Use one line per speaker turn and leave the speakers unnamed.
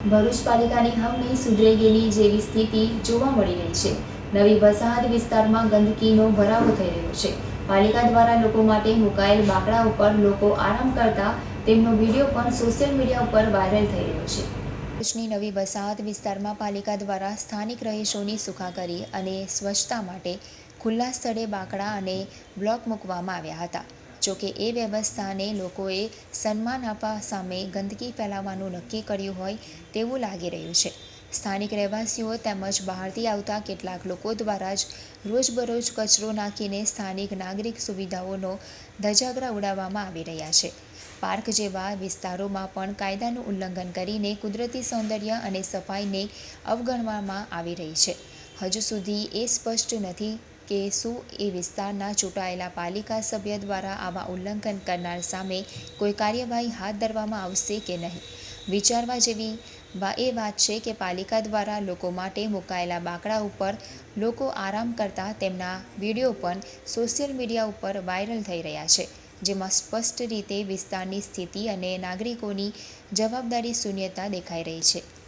ભરૂચ પાલિકાની હમ નહીં સુધરે ગયેલી જેવી સ્થિતિ જોવા મળી રહી છે. નવી વસાહત વિસ્તારમાં ગંદકીનો ભરાવો થઈ રહ્યો છે. પાલિકા દ્વારા લોકો માટે મુકાયેલ બાકડા ઉપર લોકો આરામ કરતા તેમનો વીડિયો પણ સોશિયલ મીડિયા ઉપર વાયરલ થઈ રહ્યો છે. ભરૂચની નવી વસાહત વિસ્તારમાં પાલિકા દ્વારા સ્થાનિક રહીશોની સુખાકારી અને સ્વચ્છતા માટે ખુલ્લા સ્થળે બાકડા અને બ્લોક મૂકવામાં આવ્યા હતા. જોકે એ વ્યવસ્થાને લોકોએ સન્માન આપવા સામે ગંદકી ફેલાવવાનું નક્કી કર્યું હોય તેવું લાગી રહ્યું છે. સ્થાનિક રહેવાસીઓ તેમજ બહારથી આવતા કેટલાક લોકો દ્વારા જ રોજબરોજ કચરો નાખીને સ્થાનિક નાગરિક સુવિધાઓનો ધજાગરા ઉડાવવામાં આવી રહ્યા છે. પાર્ક જેવા વિસ્તારોમાં પણ કાયદાનું ઉલ્લંઘન કરીને કુદરતી સૌંદર્ય અને સફાઈને અવગણવામાં આવી રહી છે. હજુ સુધી એ સ્પષ્ટ નથી કે શું એ વિસ્તારના ચૂંટાયેલા પાલિકા સભ્ય દ્વારા આવા ઉલ્લંઘન કરનાર સામે કોઈ કાર્યવાહી હાથ ધરવામાં આવશે કે નહીં? વિચારવા જેવી એ વાત છે કે પાલિકા દ્વારા લોકો માટે મુકાયેલા બાકડા ઉપર લોકો આરામ કરતા તેમના વીડિયો પણ સોશિયલ મીડિયા ઉપર વાયરલ થઈ રહ્યા છે, જેમાં સ્પષ્ટ રીતે વિસ્તારની સ્થિતિ અને નાગરિકોની જવાબદારી શૂન્યતા દેખાઈ રહી છે.